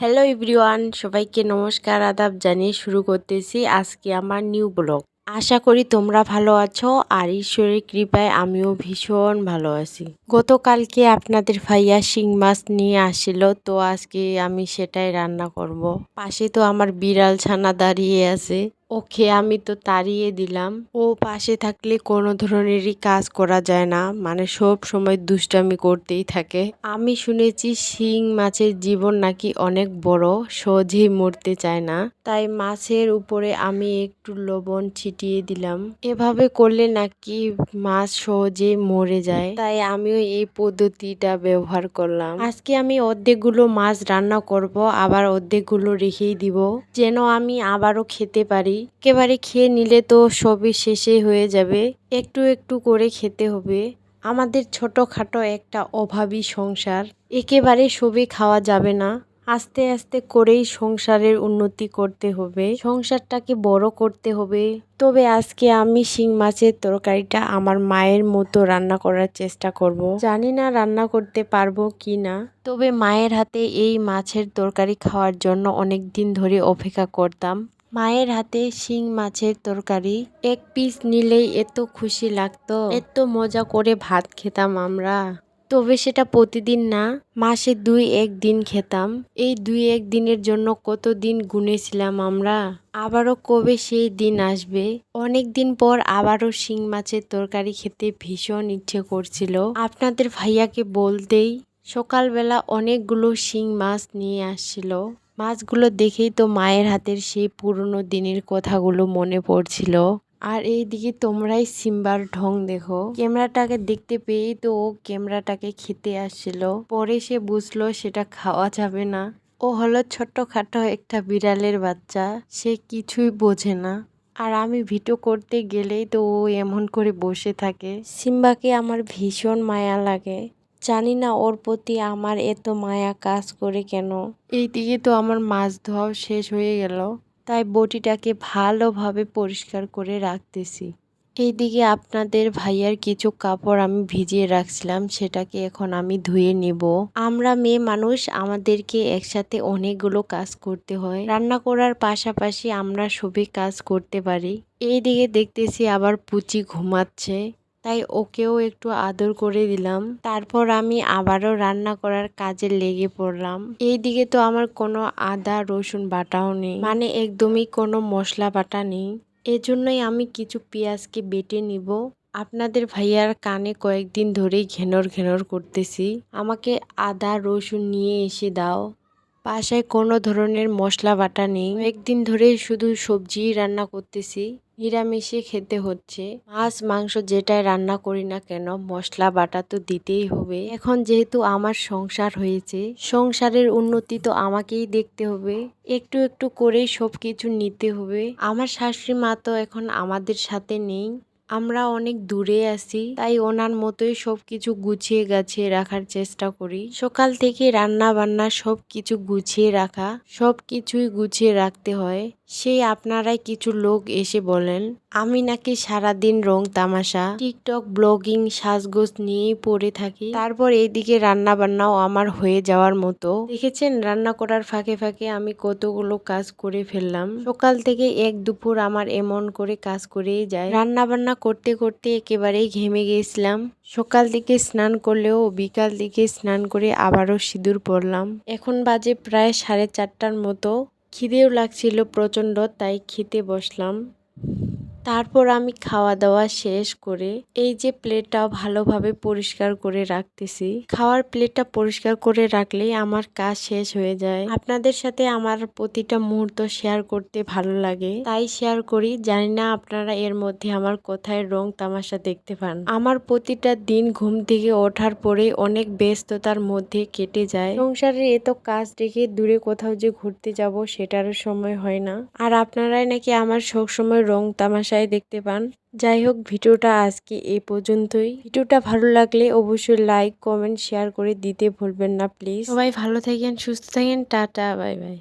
Hello everyone সবাইকে নমস্কার, আদাব জানিয়ে শুরু করতেছি আজকে আমার নিউ ব্লগ আশা করি তোমরা ভালো আছো আর ঈশ্বরের কৃপায় আমিও ভীষণ ভালো আছি। গতকালকে আপনাদের ভাইয়া শিং মাছ নিয়ে আসিল, তো আজকে আমি সেটাই রান্না করব। পাশে তো আমার বিড়াল ছানা দাঁড়িয়ে আছে। ওকে আমি তো তাড়িয়ে দিলাম। ও পাশে থাকলে কোনো ধরনেরই কাজ করা যায় না। মানে সব সময় দুষ্টামি করতেই থাকে। আমি শুনেছি শিং মাছের জীবন নাকি অনেক বড়, সহজেই মরতে চায় না। তাই মাছের উপরে আমি একটু লবণ ছিটিয়ে দিলাম। এভাবে করলে নাকি মাছ সহজে মরে যায়। তাই আমিও এই পদ্ধতিটা ব্যবহার করলাম। আজকে আমি অর্ধেকগুলো মাছ রান্না করব, আবার অর্ধেকগুলো রেখেই দিব। যেন আমি আবারও খেতে পারি। একেবারে খেয়ে নিলে তো সবই শেষে হয়ে যাবে। একটু একটু করে খেতে হবে। আমাদের ছোটোখাটো একটা অভাবী সংসার। একেবারে সবই খাওয়া যাবে না। আস্তে আস্তে করেই সংসারের উন্নতি করতে হবে। সংসারটাকে বড় করতে হবে। তবে আজকে আমি শিং মাছের তরকারিটা আমার মায়ের মতো রান্না করার চেষ্টা করব। জানি না রান্না করতে পারব কি না। তবে মায়ের হাতে এই মাছের তরকারি খাওয়ার জন্য অনেক দিন ধরে অপেক্ষা করতাম। মায়ের হাতে শিং মাছের তরকারি, এক পিস নিলেই এত খুশি লাগতো। এত মজা করে ভাত খেতাম আমরা। তবে সেটা প্রতিদিন না, মাসে দুই এক দিন খেতাম। এই দুই এক দিনের জন্য কত দিন গুনেছিলাম আমরা। আবারও কবে সেই দিন আসবে? অনেক দিন পর আবারও শিং মাছের তরকারি খেতে ভীষণ ইচ্ছে করছিল। আপনাদের ভাইয়াকে বলতেই সকালবেলা অনেকগুলো শিং মাছ নিয়ে আসছিল। মাছগুলো দেখেই তো মায়ের হাতের সেই পুরনো দিনের কথাগুলো মনে পড়ছিল। আর এইদিকে তোমরাই সিম্বার ঢং দেখো। ক্যামেরাটাকে দেখতে পেয়েই তো ও ক্যামেরাটাকে খেতে আসছিল। পরে সে বুঝলো সেটা খাওয়া যাবে না। ও হলো ছোট্টখাটো একটা বিড়ালের বাচ্চা। সে কিছুই বোঝে না। আর আমি ভিডিও করতে গেলেই তো ও এমন করে বসে থাকে। সিম্বাকে আমার ভীষণ মায়া লাগে। জানি না ওর প্রতি আমার এত মায়া কাজ করে কেন। এইদিকে তো আমার মাছ ধোয়াও শেষ হয়ে গেল, তাই বটিটাকে ভালোভাবে পরিষ্কার করে রাখতেছি। এইদিকে আপনাদের ভাইয়ার কিছু কাপড় আমি ভিজিয়ে রাখছিলাম, সেটাকে এখন আমি ধুয়ে নিব। আমরা মেয়ে মানুষ, আমাদেরকে একসাথে অনেকগুলো কাজ করতে হয়। রান্না করার পাশাপাশি আমরা সবই কাজ করতে পারি। এইদিকে দেখতেছি আবার পুচি ঘুমাচ্ছে। তাই ওকেও একটু আদর করে দিলাম। তারপর আমি আবারও রান্না করার কাজে লেগে পড়লাম। এইদিকে তো আমার কোনো আদা, রসুন বাটাও নেই। মানে একদমই কোনো মশলা বাটা নেই। এজন্যই আমি কিছু পেঁয়াজকে বেটে নিব। আপনাদের ভাইয়ার কানে কয়েকদিন ধরেই ঘেনর ঘেনর করতেছি। আমাকে আদা, রসুন নিয়ে এসে দাও। বাসায় কোনো ধরনের মশলা বাটা নেই। একদিন ধরে শুধু সবজি রান্না করতেছি। নিরামিষে খেতে হচ্ছে। মাছ, মাংস যেটাই রান্না করি না কেন, মশলা, বাটা তো দিতেই হবে। এখন যেহেতু আমার সংসার হয়েছে, সংসারের উন্নতি তো আমাকেই দেখতে হবে। একটু একটু করেই সব কিছু নিতে হবে। আমার শাশুড়ি মা তো এখন আমাদের সাথে নেই। আমরা অনেক দূরে আছি, তাই ওনার মতোই সব কিছু গুছিয়ে গাছিয়ে রাখার চেষ্টা করি। সকাল থেকে রান্না বান্না সব কিছু গুছিয়ে রাখা সব কিছুই গুছিয়ে রাখতে হয়। সেই আপনারাই কিছু লোক এসে বলেন, আমি নাকি সারাদিন রং তামাশা, টিকটক, ব্লগিং, সাজগোজ নিয়েই পড়ে থাকি। তারপর এইদিকে রান্না বান্নাও আমার হয়ে যাওয়ার মতো। দেখেছেন, রান্না করার ফাঁকে ফাঁকে আমি কতগুলো কাজ করে ফেললাম। সকাল থেকে এক দুপুর আমার এমন করে কাজ করেই যায়। রান্না বান্না করতে করতে একেবারেই ঘেমে গেছিলাম। সকাল দিকে স্নান করলেও বিকাল দিকে স্নান করে আবারও সিঁদুর পরলাম। এখন বাজে প্রায় সাড়ে চারটার মতো। খিদেও লাগছিল প্রচণ্ড তাই খেতে বসলাম। তারপর আমি খাওয়া দাওয়া শেষ করে এই যে প্লেটটাও ভালোভাবে পরিষ্কার করে রাখতেছি। খাওয়ার প্লেটটা পরিষ্কার করে রাখলেই আমার কাজ শেষ হয়ে যায়। আপনাদের সাথে আমার প্রতিটা মুহূর্ত শেয়ার করতে ভালো লাগে। তাই শেয়ার করি। জানি না আপনারা এর মধ্যে আমার কোথায় রং তামাশা দেখতে পান। আমার প্রতিটা দিন ঘুম থেকে ওঠার পরে অনেক ব্যস্ততার মধ্যে কেটে যায়। সংসারের এত কাজ রেখে দূরে কোথাও যে ঘুরতে যাব সেটারও সময় হয় না। আর আপনারাই নাকি আমার সবসময় রং তামাশা বাসায় দেখতে পান। যাই হোক, ভিডিওটা আজকে এই পর্যন্তই। ভিডিওটা ভালো লাগলে অবশ্যই লাইক কমেন্ট শেয়ার করে দিতে ভুলবেন না প্লিজ সবাই ভালো থাকেন, সুস্থ থাকেন, টাটা বাই বাই